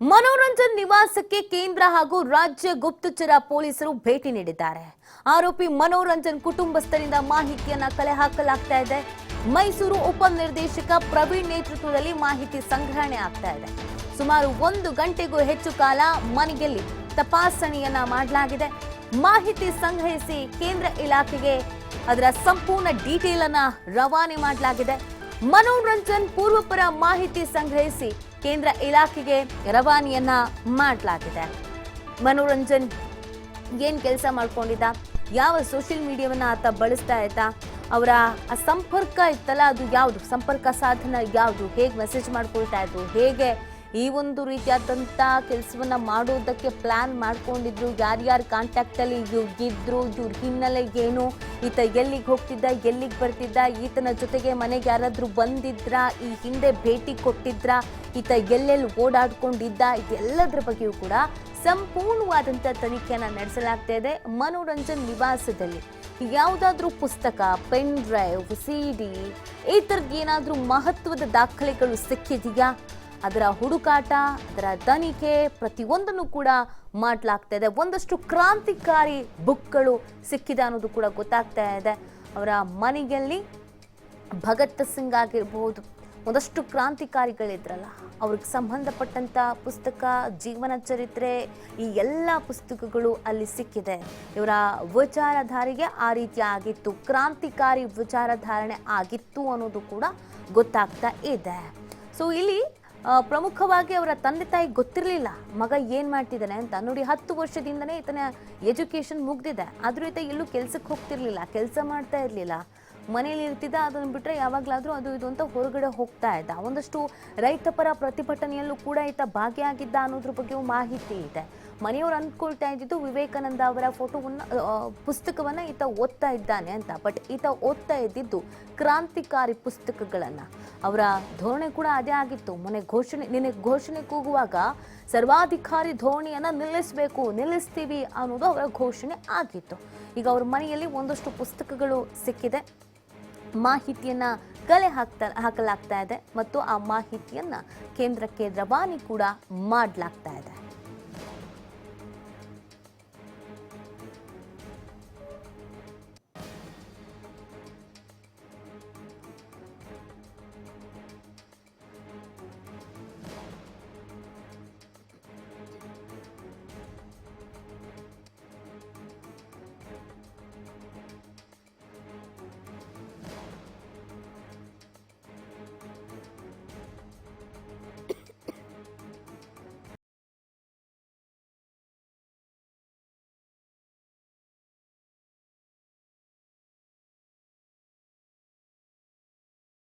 ಮನೋರಂಜನ್ ನಿವಾಸಕ್ಕೆ ಕೇಂದ್ರ ಹಾಗೂ ರಾಜ್ಯ ಗುಪ್ತಚರ ಪೊಲೀಸರು ಭೇಟಿ ನೀಡಿದ್ದಾರೆ. ಆರೋಪಿ ಮನೋರಂಜನ್ ಕುಟುಂಬಸ್ಥರಿಂದ ಮಾಹಿತಿಯನ್ನ ಕಲೆ ಹಾಕಲಾಗ್ತಾ ಇದೆ. ಮೈಸೂರು ಉಪನಿರ್ದೇಶಕ ಪ್ರವೀಣ್ ನೇತೃತ್ವದಲ್ಲಿ ಮಾಹಿತಿ ಸಂಗ್ರಹಣೆ ಆಗ್ತಾ ಇದೆ. ಸುಮಾರು ಒಂದು ಗಂಟೆಗೂ ಹೆಚ್ಚು ಕಾಲ ಮನೆಯಲ್ಲಿ ತಪಾಸಣೆಯನ್ನ ಮಾಡಲಾಗಿದೆ. ಮಾಹಿತಿ ಸಂಗ್ರಹಿಸಿ ಕೇಂದ್ರ ಇಲಾಖೆಗೆ ಅದರ ಸಂಪೂರ್ಣ ಡೀಟೇಲ್ ಅನ್ನ ರವಾನೆ ಮಾಡಲಾಗಿದೆ. ಮನೋರಂಜನ್ ಪೂರ್ವಪರ ಮಾಹಿತಿ ಸಂಗ್ರಹಿಸಿ ಕೇಂದ್ರ ಇಲಾಖೆಗೆ ರವಾನೆಯನ್ನ ಮಾಡಲಾಗಿದೆ. ಮನೋರಂಜನ್ ಏನ್ ಕೆಲಸ ಮಾಡ್ಕೊಂಡಿದ್ದ? ಯಾವ ಸೋಷಿಯಲ್ ಮೀಡಿಯಾವನ್ನ ಆತ ಬಳಸ್ತಾ ಇದ್ದ? ಅವರ ಆ ಸಂಪರ್ಕ ಇತ್ತಲ್ಲ, ಅದು ಯಾವುದು? ಸಂಪರ್ಕ ಸಾಧನ ಯಾವುದು? ಹೇಗೆ ಮೆಸೇಜ್ ಮಾಡ್ಕೊಳ್ತಾ ಇದ್ರು? ಹೇಗೆ ಈ ಒಂದು ರೀತಿಯಾದಂಥ ಕೆಲಸವನ್ನ ಮಾಡೋದಕ್ಕೆ ಪ್ಲ್ಯಾನ್ ಮಾಡ್ಕೊಂಡಿದ್ರು. ಯಾರ್ಯಾರು ಕಾಂಟ್ಯಾಕ್ಟಲ್ಲಿ ಇವ್ರಿಗಿದ್ರು ಇವ್ರ ಹಿನ್ನೆಲೆ ಏನು, ಈತ ಎಲ್ಲಿಗೆ ಹೋಗ್ತಿದ್ದ, ಎಲ್ಲಿಗೆ ಬರ್ತಿದ್ದ, ಈತನ ಜೊತೆಗೆ ಮನೆಗೆ ಯಾರಾದರೂ ಬಂದಿದ್ರ, ಈ ಹಿಂದೆ ಭೇಟಿ ಕೊಟ್ಟಿದ್ರ, ಈತ ಎಲ್ಲೆಲ್ಲಿ ಓಡಾಡ್ಕೊಂಡಿದ್ದ, ಇದೆಲ್ಲದರ ಬಗ್ಗೆಯೂ ಕೂಡ ಸಂಪೂರ್ಣವಾದಂಥ ತನಿಖೆಯನ್ನು ನಡೆಸಲಾಗ್ತಾ ಇದೆ ಮನೋರಂಜನ್ ನಿವಾಸದಲ್ಲಿ. ಯಾವುದಾದ್ರೂ ಪುಸ್ತಕ, ಪೆನ್ ಡ್ರೈವ್, ಸಿ ಡಿ, ಈ ಥರದ್ದು ಏನಾದರೂ ಮಹತ್ವದ ದಾಖಲೆಗಳು ಸಿಕ್ಕಿದೆಯಾ? ಅದರ ಹುಡುಕಾಟ, ಅದರ ತನಿಖೆ ಪ್ರತಿಯೊಂದನ್ನು ಕೂಡ ಮಾಡಲಾಗ್ತಾ ಇದೆ ಒಂದಷ್ಟು ಕ್ರಾಂತಿಕಾರಿ ಬುಕ್ಗಳು ಸಿಕ್ಕಿದೆ ಅನ್ನೋದು ಕೂಡ ಗೊತ್ತಾಗ್ತಾ ಇದೆ. ಅವರ ಮನೆಯಲ್ಲಿ ಭಗತ್ ಸಿಂಗ್ ಆಗಿರ್ಬೋದು, ಒಂದಷ್ಟು ಕ್ರಾಂತಿಕಾರಿಗಳಿದ್ರಲ್ಲ, ಅವ್ರಿಗೆ ಸಂಬಂಧಪಟ್ಟಂಥ ಪುಸ್ತಕ, ಜೀವನ ಚರಿತ್ರೆ, ಈ ಎಲ್ಲ ಪುಸ್ತಕಗಳು ಅಲ್ಲಿ ಸಿಕ್ಕಿದೆ. ಇವರ ವಿಚಾರಧಾರೆಗೆ ಆ ರೀತಿ ಆಗಿತ್ತು. ಕ್ರಾಂತಿಕಾರಿ ವಿಚಾರಧಾರಣೆ ಆಗಿತ್ತು ಅನ್ನೋದು ಕೂಡ ಗೊತ್ತಾಗ್ತಾ ಇದೆ. ಸೊ ಇಲ್ಲಿ ಪ್ರಮುಖವಾಗಿ ಅವರ ತಂದೆ ತಾಯಿ ಗೊತ್ತಿರಲಿಲ್ಲ. ಮಗ ಏನು ಮಾಡ್ತಿದ್ದಾನೆ ಅಂತ ನೋಡಿ ಹತ್ತು ವರ್ಷದಿಂದನೇ ಈತನ ಎಜುಕೇಶನ್ ಮುಗ್ದಿದೆ. ಆದರೂ ಈತ ಎಲ್ಲೂ ಕೆಲ್ಸಕ್ಕೆ ಹೋಗ್ತಿರ್ಲಿಲ್ಲ, ಕೆಲಸ ಮಾಡ್ತಾ ಇರ್ಲಿಲ್ಲ. ಮನೇಲಿ ಇರ್ತಿದ್ದ ಅದನ್ನು ಬಿಟ್ಟರೆ ಯಾವಾಗಲಾದರೂ ಅದು ಇದು ಅಂತ ಹೊರಗಡೆ ಹೋಗ್ತಾ ಇದ್ದ. ಒಂದಷ್ಟು ರೈತಪರ ಪ್ರತಿಭಟನೆಯಲ್ಲೂ ಕೂಡ ಈತ ಭಾಗಿಯಾಗಿದ್ದ ಅನ್ನೋದ್ರ ಬಗ್ಗೆಯೂ ಮಾಹಿತಿ ಇದೆ. ಮನೆಯವರು ಅಂದ್ಕೊಳ್ತಾ ಇದ್ದಿದ್ದು ವಿವೇಕಾನಂದ ಅವರ ಫೋಟೋವನ್ನ ಪುಸ್ತಕವನ್ನ ಈತ ಓದ್ತಾ ಇದ್ದಾನೆ ಅಂತ. ಬಟ್ ಈತ ಓದ್ತಾ ಇದ್ದಿದ್ದು ಕ್ರಾಂತಿಕಾರಿ ಪುಸ್ತಕಗಳನ್ನ. ಅವರ ಧೋರಣೆ ಕೂಡ ಅದೇ ಆಗಿತ್ತು. ಮೊನ್ನೆ ಘೋಷಣೆ, ನಿನ್ನೆ ಘೋಷಣೆ ಕೂಗುವಾಗ ಸರ್ವಾಧಿಕಾರಿ ಧೋರಣೆಯನ್ನ ನಿಲ್ಲಿಸಬೇಕು, ನಿಲ್ಲಿಸ್ತೀವಿ ಅನ್ನೋದು ಅವರ ಘೋಷಣೆ ಆಗಿತ್ತು. ಈಗ ಅವ್ರ ಮನೆಯಲ್ಲಿ ಒಂದಷ್ಟು ಪುಸ್ತಕಗಳು ಸಿಕ್ಕಿದೆ. ಮಾಹಿತಿಯನ್ನ ಕಲೆ ಹಾಕ್ತಾ, ಹಾಕಲಾಗ್ತಾ ಇದೆ ಮತ್ತು ಆ ಮಾಹಿತಿಯನ್ನ ಕೇಂದ್ರಕ್ಕೆ ರವಾನೆ ಕೂಡ ಮಾಡಲಾಗ್ತಾ ಇದೆ.